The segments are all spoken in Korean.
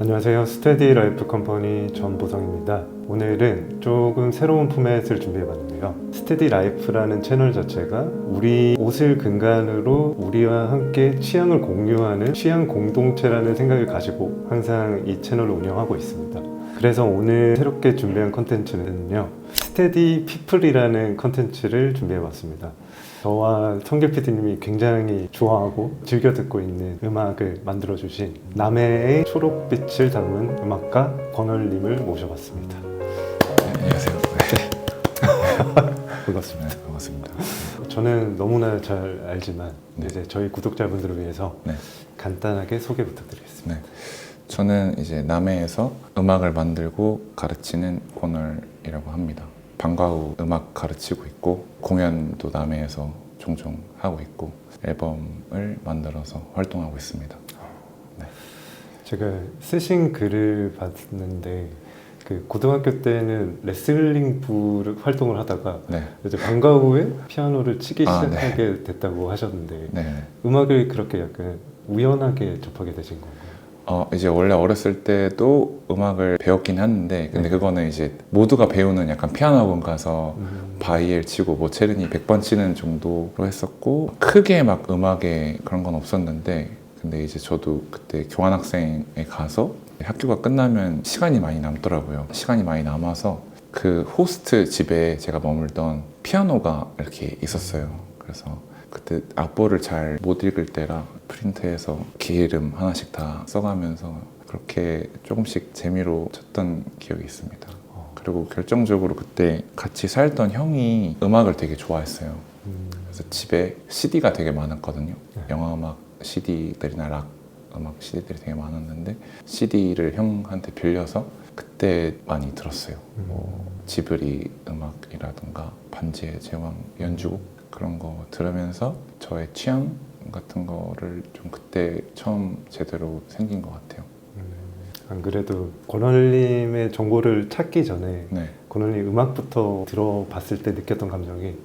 안녕하세요. 스테디 라이프 컴퍼니 전보성입니다. 오늘은 조금 새로운 포맷을 준비해봤는데요. 스테디 라이프라는 채널 자체가 우리 옷을 근간으로 우리와 함께 취향을 공유하는 취향 공동체라는 생각을 가지고 항상 이 채널을 운영하고 있습니다. 그래서 오늘 새롭게 준비한 컨텐츠는요. 스테디 피플이라는 컨텐츠를 준비해봤습니다. 저와 성길 PD님이 굉장히 좋아하고 즐겨 듣고 있는 음악을 만들어주신 남해의 초록빛을 담은 음악가 권월님을 모셔봤습니다. 네, 안녕하세요. 반갑습니다. 네, 반갑습니다. 저는 너무나 잘 알지만 네. 이제 저희 구독자분들을 위해서 네, 간단하게 소개 부탁드리겠습니다. 네. 저는 이제 남해에서 음악을 만들고 가르치는 권월이라고 합니다. 방과 후 음악 가르치고 있고 공연도 남해에서 종종 하고 있고 앨범을 만들어서 활동하고 있습니다. 제가 쓰신 글을 봤는데 그 고등학교 때는 레슬링 부 활동을 하다가 네, 이제 방과 후에 피아노를 치기 아, 시작하게 됐다고 하셨는데 네. 네. 음악을 그렇게 약간 우연하게 접하게 되신 건가요? 어, 이제 원래 어렸을 때도 음악을 배웠긴 했는데 근데 그거는 이제 모두가 배우는 약간 피아노 학원 가서 음, 바이엘 치고 뭐 체르니 100번 치는 정도로 했었고 크게 막 음악에 그런 건 없었는데 근데 이제 저도 그때 교환학생에 가서 학교가 끝나면 시간이 많이 남더라고요. 시간이 많이 남아서 그 호스트 집에 제가 머물던 피아노가 이렇게 있었어요. 그래서 그때 악보를 잘 못 읽을 때라 프린트해서 기름 하나씩 다 써가면서 그렇게 조금씩 재미로 쳤던 기억이 있습니다. 어, 그리고 결정적으로 그때 같이 살던 형이 음악을 되게 좋아했어요. 음, 그래서 집에 CD가 되게 많았거든요. 네. 영화 음악 CD들이나 락 음악 CD들이 되게 많았는데 CD를 형한테 빌려서 그때 많이 들었어요. 뭐 지브리 음악이라든가 반지의 제왕 연주곡 그런 거 들으면서 저의 취향 같은 거를 좀 그때 처음 제대로 생긴 것 같아요. 안 그래도 권월님의 정보를 찾기 전에 네. 권월님 음악부터 들어봤을 때 느꼈던 감정이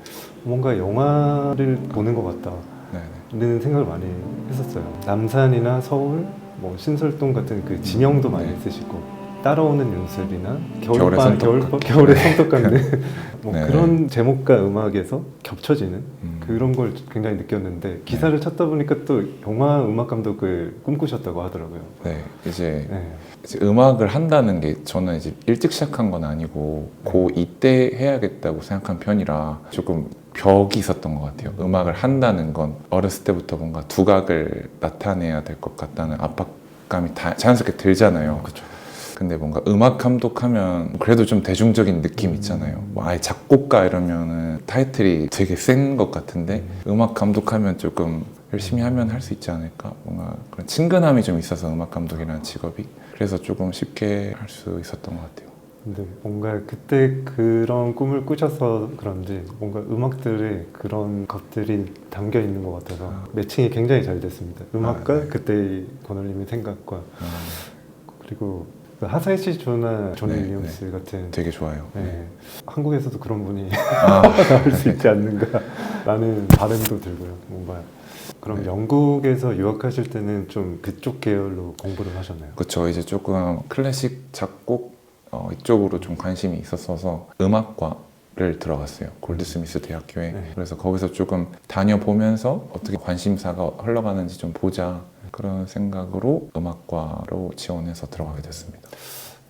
뭔가 영화를 보는 것 같다. 네. 는 생각을 많이 했었어요. 남산이나 서울, 뭐 신설동 같은 그 지명도 많이 네. 쓰시고 따라오는 겨울의 겨울밤, 같은. 겨울의 네. 손톱 같은 뭐 네. 그런 제목과 음악에서 겹쳐지는 음. 그런 걸 굉장히 느꼈는데 기사를 찾다 보니까 또 영화 음악 감독을 꿈꾸셨다고 하더라고요. 네. 이제 네. 이제 음악을 한다는 게 저는 이제 일찍 시작한 건 아니고 고 이때 해야겠다고 생각한 편이라 조금 벽이 있었던 것 같아요. 음악을 한다는 건 어렸을 때부터 뭔가 두각을 나타내야 될 것 같다는 압박감이 다 자연스럽게 들잖아요. 그렇죠. 근데 뭔가 음악 감독하면 그래도 좀 대중적인 느낌 있잖아요. 뭐 아예 작곡가 이러면은 타이틀이 되게 센 것 같은데 음악 감독하면 조금 열심히 하면 할 수 있지 않을까? 뭔가 그런 친근함이 좀 있어서 음악 감독이라는 직업이 그래서 조금 쉽게 할 수 있었던 것 같아요. 근데 뭔가 그때 그런 꿈을 꾸셔서 그런지 뭔가 음악들에 그런 것들이 담겨 있는 것 같아서 아. 매칭이 굉장히 잘 됐습니다. 음악과 아, 네. 음. 그때 권월님의 생각과 아, 그리고 그 하사이시 조나 존 네, 윌리엄스 같은 되게 좋아요. 네. 한국에서도 그런 분이 아, 나올 수 있지 않는가 라는 바람도 들고요. 뭔가 그럼 네. 영국에서 유학하실 때는 좀 그쪽 계열로 공부를 하셨나요? 그렇죠. 이제 조금 클래식 작곡 어, 이쪽으로 좀 관심이 있었어서 음악과 를 들어갔어요. 골드스미스 대학교에. 네. 그래서 거기서 조금 다녀보면서 어떻게 관심사가 흘러가는지 좀 보자 그런 생각으로 음악과로 지원해서 들어가게 됐습니다.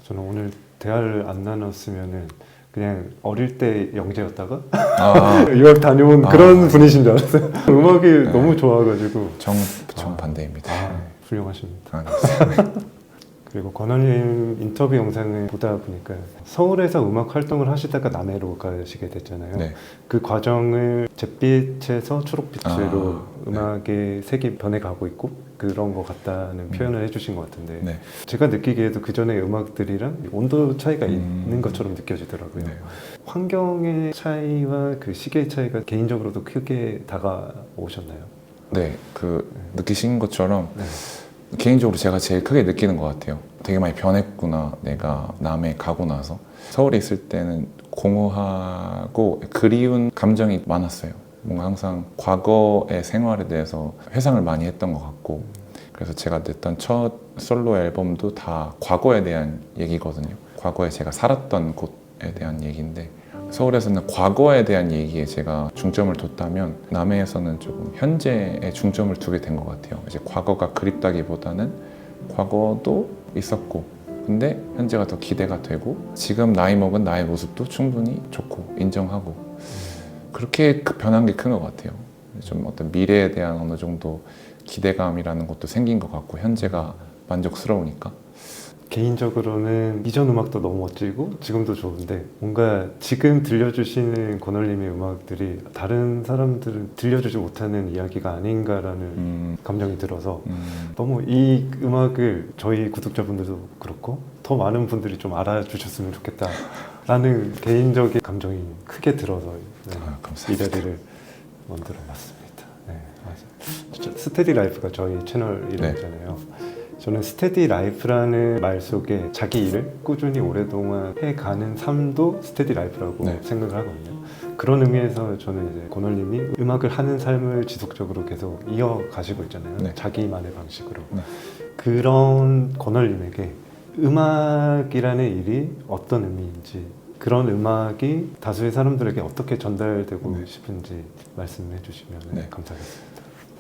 저는 오늘 대화를 안 나눴으면은 그냥 어릴 때 영재였다가 아, 유학 다녀온 아. 그런 분이신 줄 알았어요. 음악이 너무 좋아가지고 정, 정 아. 반대입니다. 아, 네. 훌륭하십니다. 아, 네. 그리고 권원님 인터뷰 영상을 보다 보니까 서울에서 음악 활동을 하시다가 남해로 가시게 됐잖아요. 네. 그 과정을 잿빛에서 초록빛으로 아, 음악의 색이 변해가고 있고 그런 것 같다는 표현을 해주신 것 같은데 네. 제가 느끼기에도 그 전에 음악들이랑 온도 차이가 음. 있는 것처럼 느껴지더라고요. 네. 환경의 차이와 그 시계의 차이가 개인적으로도 크게 다가오셨나요? 네, 그 느끼신 것처럼 네. 개인적으로 제가 제일 크게 느끼는 것 같아요. 되게 많이 변했구나. 내가 남해 가고 나서 서울에 있을 때는 공허하고 그리운 감정이 많았어요. 뭔가 항상 과거의 생활에 대해서 회상을 많이 했던 것 같고 그래서 제가 냈던 첫 솔로 앨범도 다 과거에 대한 얘기거든요. 과거에 제가 살았던 곳에 대한 얘기인데 서울에서는 과거에 대한 얘기에 제가 중점을 뒀다면 남해에서는 조금 현재에 중점을 두게 된 것 같아요. 이제 과거가 그립다기보다는 과거도 있었고 근데 현재가 더 기대가 되고 지금 나이 먹은 나의 모습도 충분히 좋고 인정하고 그렇게 그 변한 게 큰 것 같아요. 좀 어떤 미래에 대한 어느 정도 기대감이라는 것도 생긴 것 같고 현재가 만족스러우니까 개인적으로는 이전 음악도 너무 멋지고 지금도 좋은데 뭔가 지금 들려주시는 권월님의 음악들이 다른 사람들은 들려주지 못하는 이야기가 아닌가라는 음, 감정이 들어서 음, 너무 이 음악을 저희 구독자분들도 그렇고 더 많은 분들이 좀 알아주셨으면 좋겠다 라는 개인적인 감정이 크게 들어서 네, 아, 이. 자리를 만들어 봤습니다. 네, 맞아요. 진짜 스테디 라이프가 저희 채널 이름이잖아요. 저는 스테디 라이프라는 말 속에 자기 일을 꾸준히 오랫동안 해가는 삶도 스테디 라이프라고 네. 생각을 하거든요. 그런 의미에서 저는 이제 권월님이 음악을 하는 삶을 지속적으로 계속 이어가시고 있잖아요. 네. 자기만의 방식으로. 네. 그런 권월님에게 음악이라는 일이 어떤 의미인지 그런 음악이 다수의 사람들에게 어떻게 전달되고 네. 싶은지 말씀해 주시면 네. 감사하겠습니다.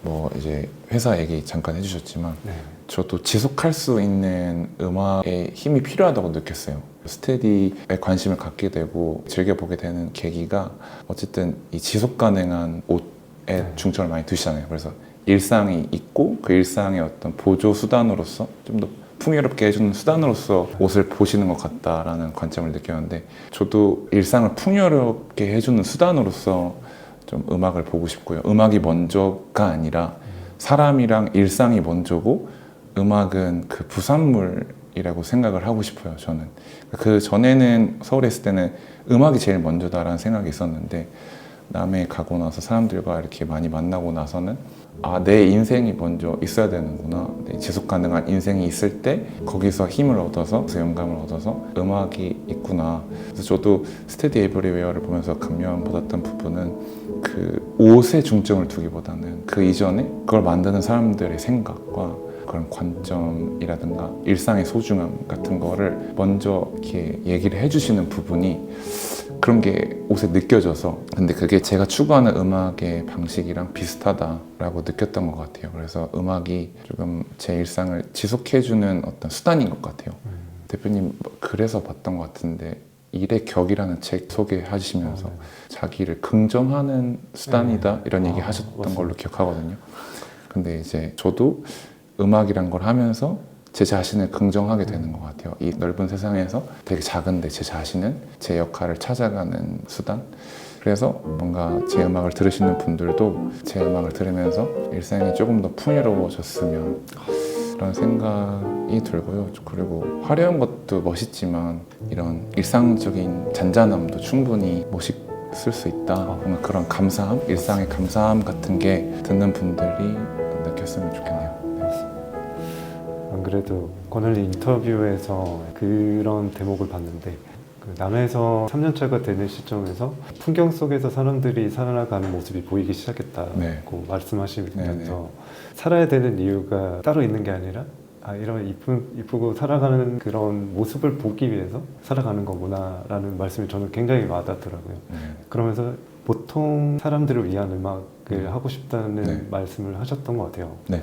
뭐 이제 회사 얘기 잠깐 해주셨지만 네. 저도 지속할 수 있는 음악의 힘이 필요하다고 느꼈어요. 스테디에 관심을 갖게 되고 즐겨보게 되는 계기가 어쨌든 이 지속 가능한 옷에 네. 중점을 많이 두시잖아요. 그래서 일상이 있고 그 일상의 어떤 보조 수단으로서 좀 더 풍요롭게 해주는 수단으로서 옷을 보시는 것 같다라는 관점을 느꼈는데 저도 일상을 풍요롭게 해주는 수단으로서 좀 음악을 보고 싶고요. 음악이 먼저가 아니라 사람이랑 일상이 먼저고 음악은 그 부산물이라고 생각을 하고 싶어요. 저는 그 전에는 서울에 있을 때는 음악이 제일 먼저다라는 생각이 있었는데 남해 가고 나서 사람들과 이렇게 많이 만나고 나서는 아 내 인생이 먼저 있어야 되는구나. 내 지속 가능한 인생이 있을 때 거기서 힘을 얻어서 그 영감을 얻어서 음악이 있구나. 그래서 저도 스테디 에브리웨어를 보면서 감명 받았던 부분은 그 옷에 중점을 두기보다는 그 이전에 그걸 만드는 사람들의 생각과 그런 관점이라든가 일상의 소중함 같은 거를 먼저 이렇게 얘기를 해주시는 부분이 그런 게 옷에 느껴져서 근데 그게 제가 추구하는 음악의 방식이랑 비슷하다라고 느꼈던 것 같아요. 그래서 음악이 조금 제 일상을 지속해주는 어떤 수단인 것 같아요. 음. 대표님 그래서 봤던 것 같은데 일의 격이라는 책 소개하시면서 어, 네. 자기를 긍정하는 수단이다 이런 얘기 아, 하셨던 맞습니다. 걸로 기억하거든요. 근데 이제 저도 음악이란 걸 하면서 제 자신을 긍정하게 되는 것 같아요. 이 넓은 세상에서 되게 작은데 제 자신은 제 역할을 찾아가는 수단. 그래서 뭔가 제 음악을 들으시는 분들도 제 음악을 들으면서 일상이 조금 더 풍요로워졌으면 그런 생각이 들고요. 그리고 화려한 것도 멋있지만 이런 일상적인 잔잔함도 충분히 멋있을 수 있다. 뭔가 그런 감사함, 일상의 감사함 같은 게 듣는 분들이 느꼈으면 좋겠네요. 네. 안 그래도 권을리 인터뷰에서 그런 대목을 봤는데 그 남해에서 3년차가 되는 시점에서 풍경 속에서 사람들이 살아가는 모습이 보이기 시작했다고 네. 말씀하시면서 네, 네. 살아야 되는 이유가 따로 있는 게 아니라 아 이런 이쁜 이쁘고 살아가는 그런 모습을 보기 위해서 살아가는 거구나라는 말씀이 저는 굉장히 와닿더라고요. 네. 그러면서 보통 사람들을 위한 음악을 네. 하고 싶다는 네. 말씀을 하셨던 것 같아요. 네.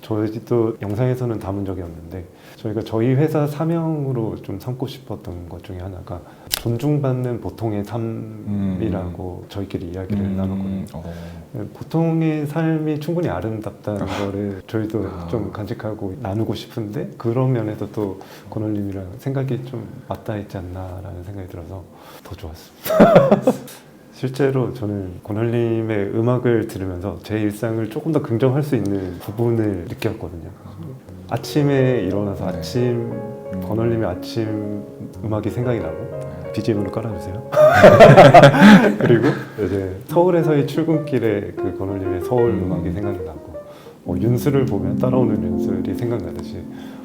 저희도 영상에서는 담은 적이 없는데 저희가 저희 회사 사명으로 좀 삼고 싶었던 것 중에 하나가 존중받는 보통의 삶이라고 저희끼리 이야기를 음, 나눴거든요. 어, 보통의 삶이 충분히 아름답다는 거를 저희도 아. 좀 간직하고 나누고 싶은데 그런 면에서 또 권원님이랑 생각이 좀 맞닿아 있지 않나라는 생각이 들어서 더 좋았습니다. 실제로 저는 권원님의 음악을 들으면서 제 일상을 조금 더 긍정할 수 있는 부분을 느꼈거든요. 아침에 일어나서 네. 아침 음. 권원님의 아침 음악이 생각이 나고 네. BGM으로 깔아주세요. 그리고 이제 서울에서의 출근길에 그 권울님의 서울 음. 음악이 생각이 나고 뭐 윤수를 보면 따라오는 윤수들이 생각나듯이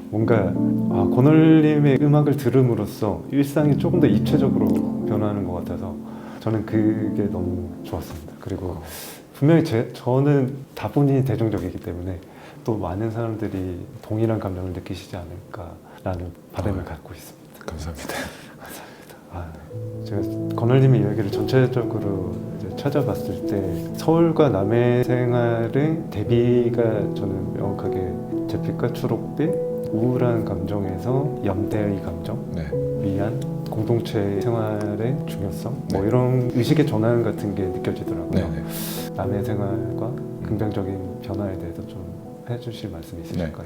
뭔가 아, 권울님의 음악을 들음으로써 일상이 조금 더 입체적으로 변하는 것 같아서 저는 그게 너무 좋았습니다. 그리고 분명히 제, 저는 다분히 대중적이기 때문에 또 많은 사람들이 동일한 감정을 느끼시지 않을까라는 바람을 아. 갖고 있습니다. 감사합니다. 아, 제가 건월님의 이야기를 전체적으로 찾아봤을 때 서울과 남해 생활의 대비가 저는 명확하게 잿빛과 초록빛 우울한 감정에서 연대의 감정 네. 위한 공동체 생활의 중요성 뭐 네. 이런 의식의 전환 같은 게 느껴지더라고요. 네네. 남의 생활과 긍정적인 변화에 대해서 좀 해주실 말씀 있으실까요?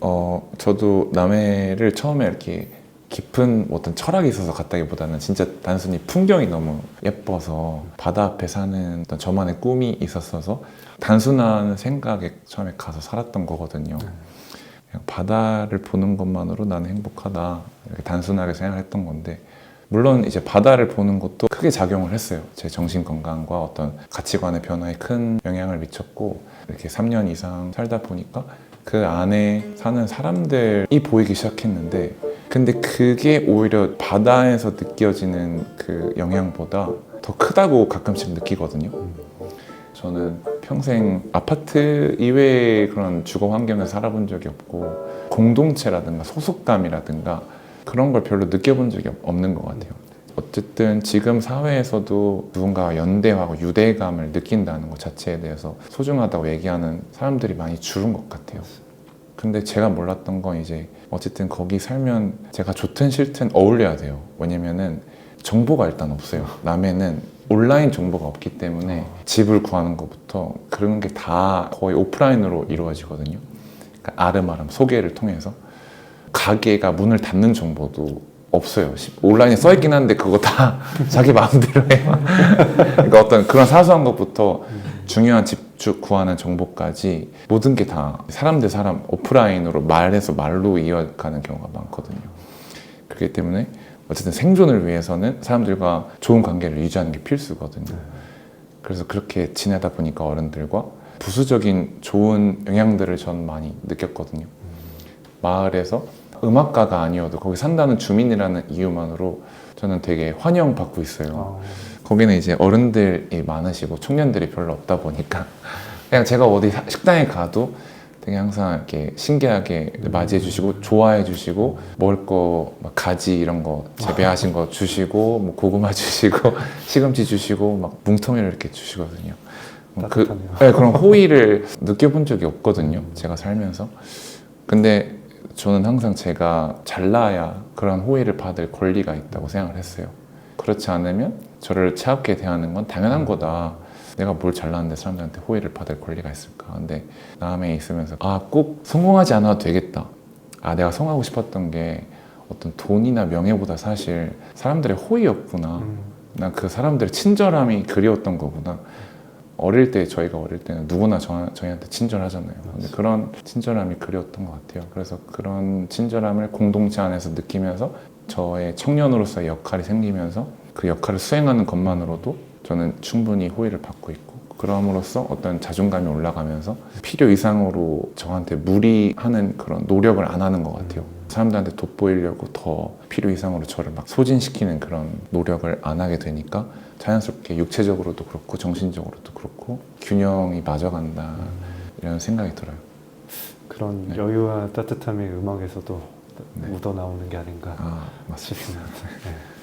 어, 저도 남해를 처음에 이렇게 깊은 어떤 철학이 있어서 갔다기보다는 진짜 단순히 풍경이 너무 예뻐서 바다 앞에 사는 어떤 저만의 꿈이 있었어서 단순한 생각에 처음에 가서 살았던 거거든요. 그냥 바다를 보는 것만으로 나는 행복하다 이렇게 단순하게 생각했던 건데 물론 이제 바다를 보는 것도 크게 작용을 했어요. 제 정신 건강과 어떤 가치관의 변화에 큰 영향을 미쳤고 이렇게 3년 이상 살다 보니까 그 안에 사는 사람들이 보이기 시작했는데 근데 그게 오히려 바다에서 느껴지는 그 영향보다 더 크다고 가끔씩 느끼거든요. 저는 평생 아파트 이외의 그런 주거 환경에 살아본 적이 없고 공동체라든가 소속감이라든가 그런 걸 별로 느껴본 적이 없- 없는 것 같아요. 어쨌든 지금 사회에서도 누군가와 연대하고 유대감을 느낀다는 것 자체에 대해서 소중하다고 얘기하는 사람들이 많이 줄은 것 같아요. 근데 제가 몰랐던 건 이제 어쨌든 거기 살면 제가 좋든 싫든 어울려야 돼요. 왜냐면은 정보가 일단 없어요. 남해는 온라인 정보가 없기 때문에 집을 구하는 것부터 그런 게 다 거의 오프라인으로 이루어지거든요. 그러니까 아름아름 소개를 통해서 가게가 문을 닫는 정보도 없어요. 시- 온라인에 써 있긴 한데 그거 다 자기 마음대로 해요. 그러니까 어떤 그런 사소한 것부터 중요한 집주 구하는 정보까지 모든 게 다 사람 대 사람 오프라인으로 말해서 말로 이어가는 경우가 많거든요. 그렇기 때문에 어쨌든 생존을 위해서는 사람들과 좋은 관계를 유지하는 게 필수거든요. 그래서 그렇게 지내다 보니까 어른들과 부수적인 좋은 영향들을 전 많이 느꼈거든요. 마을에서 음악가가 아니어도 거기 산다는 주민이라는 이유만으로 저는 되게 환영받고 있어요. 아, 거기는 이제 어른들이 많으시고 청년들이 별로 없다 보니까 그냥 제가 어디 사- 식당에 가도 되게 항상 이렇게 신기하게 맞이해 주시고 좋아해 주시고 먹을 거막 가지 이런 거 재배하신 거 주시고 뭐 고구마 주시고 시금치 주시고 막 뭉텅이를 이렇게 주시거든요. 그. 네, 그런 호의를 느껴본 적이 없거든요. 제가 살면서. 근데 저는 항상 제가 잘나야 그런 호의를 받을 권리가 있다고 생각을 했어요. 그렇지 않으면 저를 차갑게 대하는 건 당연한 거다. 내가 뭘 잘났는데 사람들한테 호의를 받을 권리가 있을까? 근데 남에 있으면서 아, 꼭 성공하지 않아도 되겠다. 아, 내가 성공하고 싶었던 게 어떤 돈이나 명예보다 사실 사람들의 호의였구나. 음, 난그 사람들의 친절함이 그리웠던 거구나. 어릴 때 저희가 어릴 때는 누구나 저, 저희한테 친절하잖아요. 근데 그런 친절함이 그리웠던 것 같아요. 그래서 그런 친절함을 공동체 안에서 느끼면서 저의 청년으로서의 역할이 생기면서 그 역할을 수행하는 것만으로도 저는 충분히 호의를 받고 있고 그럼으로써 어떤 자존감이 올라가면서 필요 이상으로 저한테 무리하는 그런 노력을 안 하는 것 같아요. 사람들한테 돋보이려고 더 필요 이상으로 저를 막 소진시키는 그런 노력을 안 하게 되니까 자연스럽게 육체적으로도 그렇고 정신적으로도 그렇고 균형이 맞아간다 이런 생각이 들어요. 그런 네. 여유와 따뜻함이 음악에서도 네. 묻어 나오는 게 아닌가 아 맞습니다. 싶습니다. 네.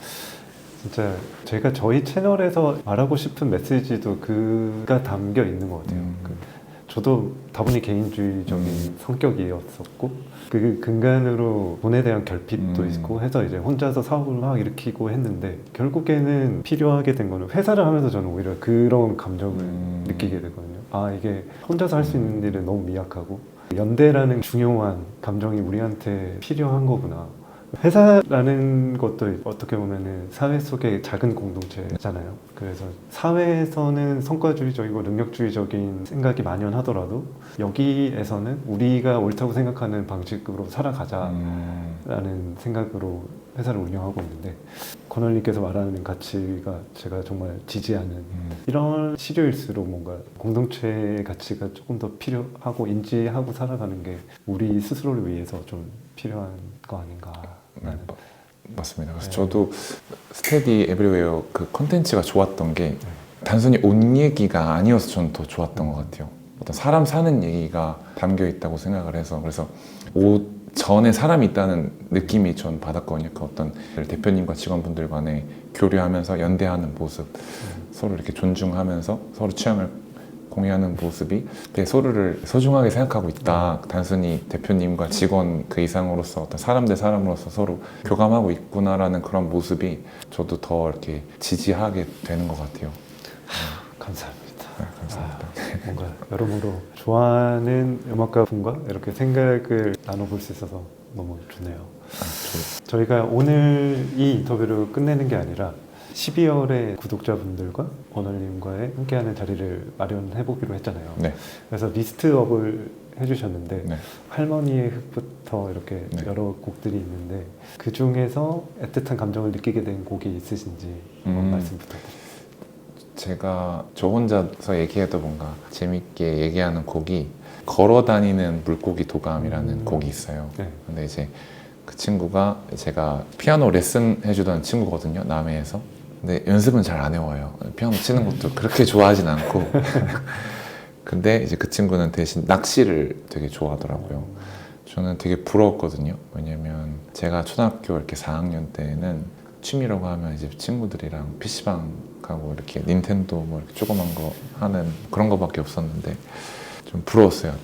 진짜 제가 저희 채널에서 말하고 싶은 메시지도 그가 담겨 있는 것 같아요. 음. 그 저도 다분히 개인주의적인 음. 성격이었었고 그 근간으로 돈에 대한 결핍도 음. 있고 해서 이제 혼자서 사업을 막 일으키고 했는데 결국에는 필요하게 된 거는 회사를 하면서 저는 오히려 그런 감정을 음. 느끼게 되거든요. 아 이게 혼자서 할 수 있는 일은 너무 미약하고 연대라는 중요한 감정이 우리한테 필요한 거구나. 회사라는 것도 어떻게 보면은 사회 속의 작은 공동체잖아요. 그래서 사회에서는 성과주의적이고 능력주의적인 생각이 만연하더라도 여기에서는 우리가 옳다고 생각하는 방식으로 살아가자라는 음. 생각으로 회사를 운영하고 있는데 권원님께서 말하는 가치가 제가 정말 지지하는 음. 이런 시류일수록 뭔가 공동체의 가치가 조금 더 필요하고 인지하고 살아가는 게 우리 스스로를 위해서 좀 필요한 거 아닌가. 네, 맞습니다. 그래서 네. 저도 스테디 에브리웨어 그 컨텐츠가 좋았던 게 단순히 옷 얘기가 아니어서 저는 더 좋았던 것 같아요. 어떤 사람 사는 얘기가 담겨 있다고 생각을 해서 그래서 옷 전에 사람이 있다는 느낌이 전 받았거든요. 그 어떤 대표님과 직원분들 간에 교류하면서 연대하는 모습, 서로 이렇게 존중하면서 서로 취향을 공유하는 모습이 되게 서로를 소중하게 생각하고 있다. 단순히 대표님과 직원 그 이상으로서 어떤 사람 대 사람으로서 서로 교감하고 있구나라는 그런 모습이 저도 더 이렇게 지지하게 되는 것 같아요. 감사합니다. 네, 감사합니다. 아, 뭔가 여러모로 좋아하는 음악가 분과 이렇게 생각을 나눠볼 수 있어서 너무 좋네요. 아, 저- 저희가 오늘 이 인터뷰를 끝내는 게 아니라 12월에 구독자분들과 원월님과의 함께하는 자리를 마련해 보기로 했잖아요. 네, 그래서 리스트업을 해주셨는데 네. 할머니의 흙부터 이렇게 네. 여러 곡들이 있는데 그 중에서 애틋한 감정을 느끼게 된 곡이 있으신지 한번 음. 말씀 부탁드립니다. 제가 저 혼자서 얘기해도 뭔가 재밌게 얘기하는 곡이 걸어 다니는 물고기 도감이라는 음. 곡이 있어요. 네. 근데 이제 그 친구가 제가 피아노 레슨 해주던 친구거든요. 남해에서. 근데 연습은 잘 안 해와요. 피아노 치는 것도 그렇게 좋아하진 않고. 근데 이제 그 친구는 대신 낚시를 되게 좋아하더라고요. 저는 되게 부러웠거든요. 왜냐면 제가 초등학교 이렇게 4학년 때는 취미라고 하면 이제 친구들이랑 PC방 가고 이렇게 닌텐도 뭐 이렇게 조그만 거 하는 그런 거밖에 없었는데 좀 부러웠어요.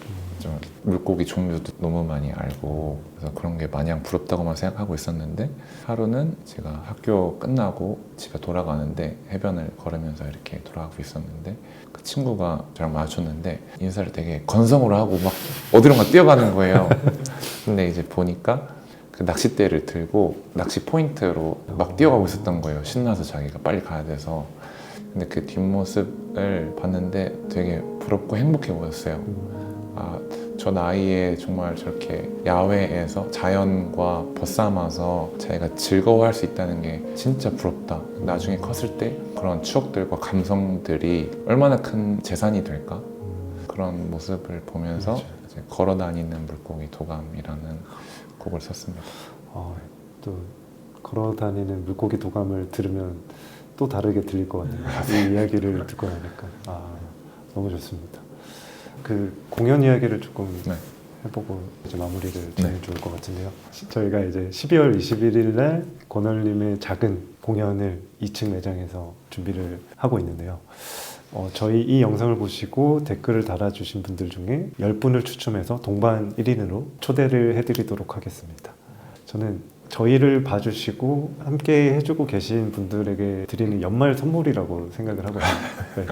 좀 물고기 종류도 너무 많이 알고 그래서 그런 게 마냥 부럽다고만 생각하고 있었는데 하루는 제가 학교 끝나고 집에 돌아가는데 해변을 걸으면서 이렇게 돌아가고 있었는데 그 친구가 저랑 마주쳤는데 인사를 되게 건성으로 하고 막 어디론가 뛰어가는 거예요. 근데 이제 보니까 그 낚싯대를 들고 낚시 포인트로 막 뛰어가고 있었던 거예요. 신나서 자기가 빨리 가야 돼서. 근데 그 뒷모습을 봤는데 되게 부럽고 행복해 보였어요. 아, 저 나이에 정말 저렇게 야외에서 자연과 벗삼아서 자기가 즐거워할 수 있다는 게 진짜 부럽다. 나중에 컸을 때 그런 추억들과 감성들이 얼마나 큰 재산이 될까? 그런 모습을 보면서 걸어 다니는 물고기 도감이라는 곡을 썼습니다. 어, 또 걸어 다니는 물고기 도감을 들으면 또 다르게 들릴 것 같네요. 이 이야기를 듣고 나니까 아 너무 좋습니다. 그 공연 이야기를 조금 네. 해보고 이제 마무리를 지면 좋을 것 같은데요. 시- 저희가 이제 12월 21일 날 권월님의 작은 공연을 2층 매장에서 준비를 하고 있는데요. 어, 저희 이 영상을 보시고 댓글을 달아주신 분들 중에 10분을 추첨해서 동반 1인으로 초대를 해드리도록 하겠습니다. 저는 저희를 봐주시고 함께 해주고 계신 분들에게 드리는 연말 선물이라고 생각을 하거든요. 네.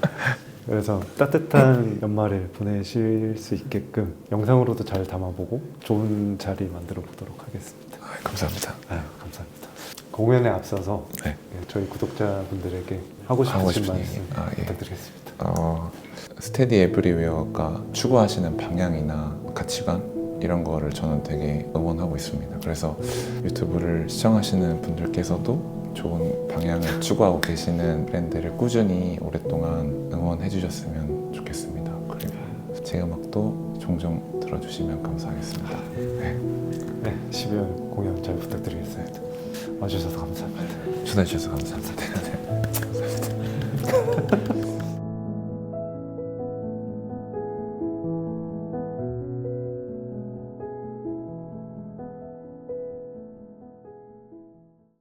그래서 따뜻한 연말을 보내실 수 있게끔 영상으로도 잘 담아보고 좋은 자리 만들어 보도록 하겠습니다. 아, 감사합니다. 아유, 감사합니다. 공연에 앞서서 네. 예, 저희 구독자분들에게 하고 하고 싶으신 싶은 말씀 얘기. 아, 예. 부탁드리겠습니다. 어, 스테디 에브리웨어가 추구하시는 방향이나 가치관 이런 거를 저는 되게 응원하고 있습니다. 그래서 유튜브를 시청하시는 분들께서도 좋은 방향을 추구하고 계시는 브랜드를 꾸준히 오랫동안 응원해 주셨으면 좋겠습니다. 그리고 제 음악도 종종 들어주시면 감사하겠습니다. 네, 네, 12월 공연 잘 부탁드리겠습니다. 와주셔서 감사합니다. 초대해 주셔서 감사합니다.